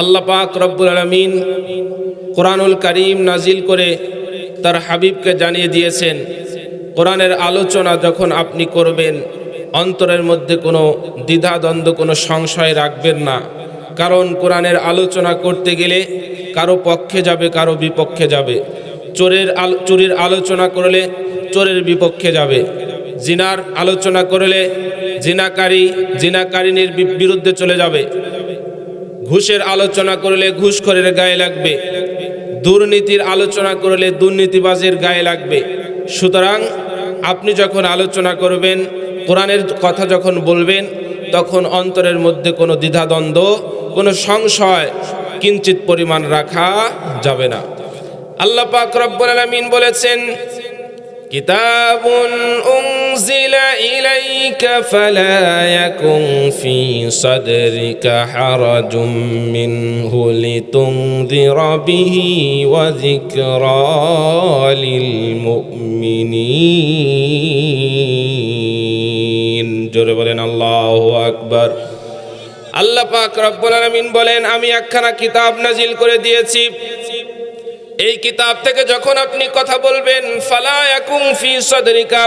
আল্লাহ পাক রব্বুল আলমিন কোরআনুল করিম নাজিল করে তার হাবিবকে জানিয়ে দিয়েছেন, কোরআনের আলোচনা যখন আপনি করবেন, অন্তরের মধ্যে কোনো দ্বিধাদ্বন্দ্ব কোনো সংশয় রাখবেন না। কারণ কোরআনের আলোচনা করতে গেলে কারও পক্ষে যাবে, কারও বিপক্ষে যাবে। চোরের আল, চুরির আলোচনা করলে চোরের বিপক্ষে যাবে। জিনার আলোচনা করলে জিনাকারী, জিনাকারিনীর বিরুদ্ধে চলে যাবে। ঘুষের আলোচনা করলে ঘুষখরের গায়ে লাগবে। দুর্নীতির আলোচনা করলে দুর্নীতিবাজের গায়ে লাগবে। সুতরাং আপনি যখন আলোচনা করবেন, কোরআনের কথা যখন বলবেন, তখন অন্তরের মধ্যে কোনো দ্বিধাদ্বন্দ্ব, কোনো সংশয় কিঞ্চিত পরিমাণ রাখা যাবে না। আল্লাহ পাক রব্বুল আলামিন বলেছেন, কিতাবুন উম أنزل إليك فلا يكن في صدرك حرج منه لتنذر به وذكرى للمؤمنين জোরে বলেন আল্লাহ আকবার আল্লাহ পাক রব্বুল আলামিন বলেন আমি একখানা কিতাব নাজিল করে দিয়েছি এই কিতাব থেকে যখন আপনি কথা বলবেন ফালা ইয়াকুম ফি সদরিকা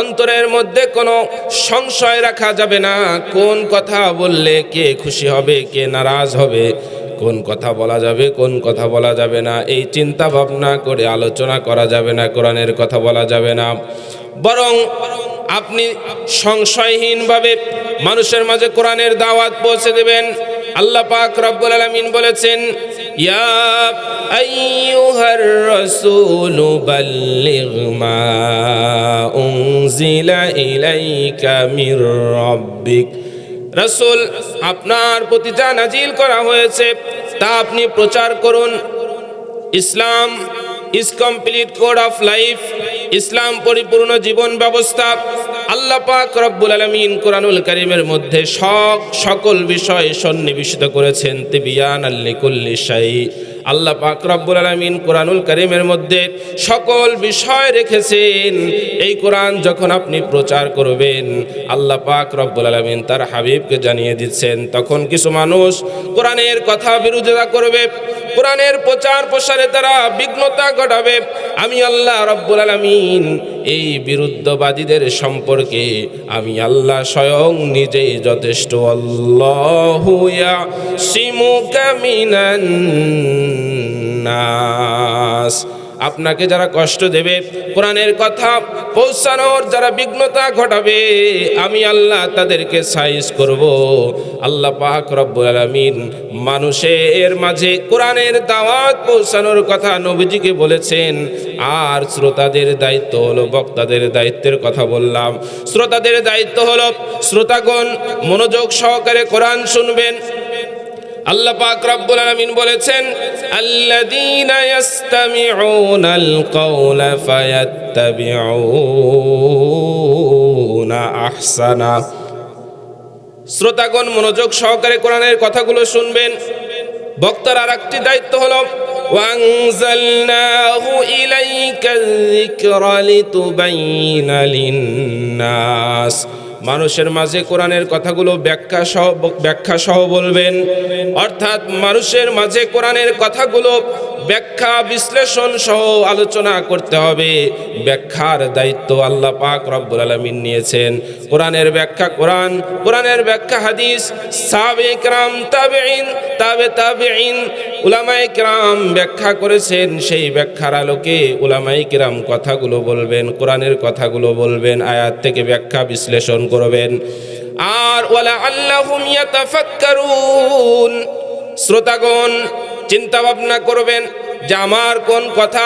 অন্তরের মধ্যে কোনো সংশয় রাখা যাবে না। কোন কথা বললে কে খুশি হবে, কে নারাজ হবে, কোন কথা বলা যাবে, কোন কথা বলা যাবে না। এই চিন্তা ভাবনা করে আলোচনা করা যাবে না, কোরআনের কথা বলা যাবে না। বরং আপনি সংশয়হীনভাবে মানুষের মাঝে কোরআনের দাওয়াত পৌঁছে দেবেন। আল্লাহ পাক রব্বুল আলামিন বলেছেন, ইয়া আইয়ুহার রাসূল বাল্লিগ মা উনজিলা মির রাব্বিক রাসূল, আপনার প্রতি যা নাজিল করা হয়েছে, তা আপনি প্রচার করুন। Islam is complete code of life ইসলাম পরিপূর্ণ জীবন ব্যবস্থা। আল্লাহ পাক রব্বুল আলমিন কোরআনুল করিমের মধ্যে সব সকল বিষয় সন্নিবেশিত করেছেন। তিবিয়ান আল্লিকুল্লি শাই। আল্লাহ পাক আলমিন কোরআনুল করিমের মধ্যে সকল বিষয় রেখেছেন। এই কোরআন যখন আপনি প্রচার করবেন, আল্লাহ পাক রব্বুল আলমিন তার হাবিবকে জানিয়ে দিচ্ছেন, তখন কিছু মানুষ কোরআনের কথা বিরোধিতা করবে। কোরআনের প্রচার প্রসারে তারা বিঘ্নতা ঘটাবে। আমি আল্লাহ রব্বুল আলমিন এই বিরুদ্ধবাদীদের সম্পর্কে আমি আল্লাহ স্বয়ং নিজেই যথেষ্ট। আল্লাহ নাস আপনাকে যারা কষ্ট দেবে, কোরআনের কথা পৌঁছানোর যারা বিঘ্নতা ঘটাবে, আমি আল্লাহ তাদেরকে সাইজ করব। আল্লাহ পাক রব্বুল আলামিন মানুষের মাঝে কোরআনের দাওয়াত পৌঁছানোর কথা নবীজিকে বলেছেন। আর শ্রোতাদের দায়িত্ব হলো বক্তাদের দায়িত্বের কথা বললাম। শ্রোতাদের দায়িত্ব হলো শ্রোতাগণ মনোযোগ সহকারে কোরআন শুনবেন আল্লাহ পাক রব্বুল আলামিন বলেছেন আল্লাযীনা ইয়াসতামিউনাল কাওলা ফায়াত্তাবিউনা আহসানা শ্রোতাগণ মনোযোগ সহকারে কোরআনের কথাগুলো শুনবেন বক্তার আর একটি দায়িত্ব হলো وأنزلناه إليك الذكر لتبين للناس মানুষের মাঝে কোরআনের কথাগুলো ব্যাখ্যা সহ ব্যাখ্যা সহ বলবেন। অর্থাৎ মানুষের মাঝে কোরআনের কথাগুলো ব্যাখ্যা, বিশ্লেষণ সহ আলোচনা করতে হবে। ব্যাখ্যার দায়িত্ব আল্লাহ পাক রব্বুল আলমিন নিয়েছেন। কোরআনের ব্যাখ্যা কোরআন, কোরআনের ব্যাখ্যা হাদিস। সাবে ইকরাম তাবেইন তাবে তাবেইন উলামায়ে কিরাম ব্যাখ্যা করেছেন, সেই ব্যাখ্যার আলোকে উলামাই কিরাম কথাগুলো বলবেন, কোরআনের কথাগুলো বলবেন, আয়াত থেকে ব্যাখ্যা বিশ্লেষণ করবেন। আর ওয়ালা আল্লাহুম ইয়াতাফাক্কারুন। শ্রোতাগণ চিন্তা ভাবনা করবেন যে আমার কোন কথা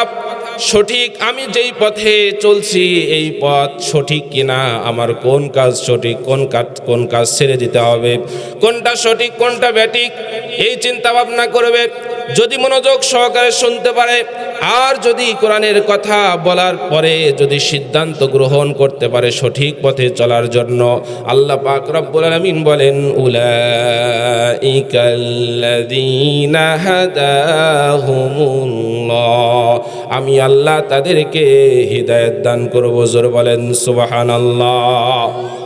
সঠিক, আমি যেই পথে চলছি, এই পথ সঠিক কিনা, আমার কোন কাজ সঠিক, কোন কাজ কোন কাজ ছেড়ে দিতে হবে, কোনটা সঠিক, কোনটা ব্যাটিক, এই চিন্তা ভাবনা করবে। যদি মনোযোগ সহকারে শুনতে পারে, আর যদি কোরআনের কথা বলার পরে যদি সিদ্ধান্ত গ্রহণ করতে পারে সঠিক পথে চলার জন্য, আল্লাহ পাক রব্বুল আলামিন বলেন, উলাইকাল্লাযীনা হাদাহুমুল্লাহ। আমি আল্লাহ তাদেরকে হৃদায়ত দান করব। জোর বলেন সুবহানাল্লাহ।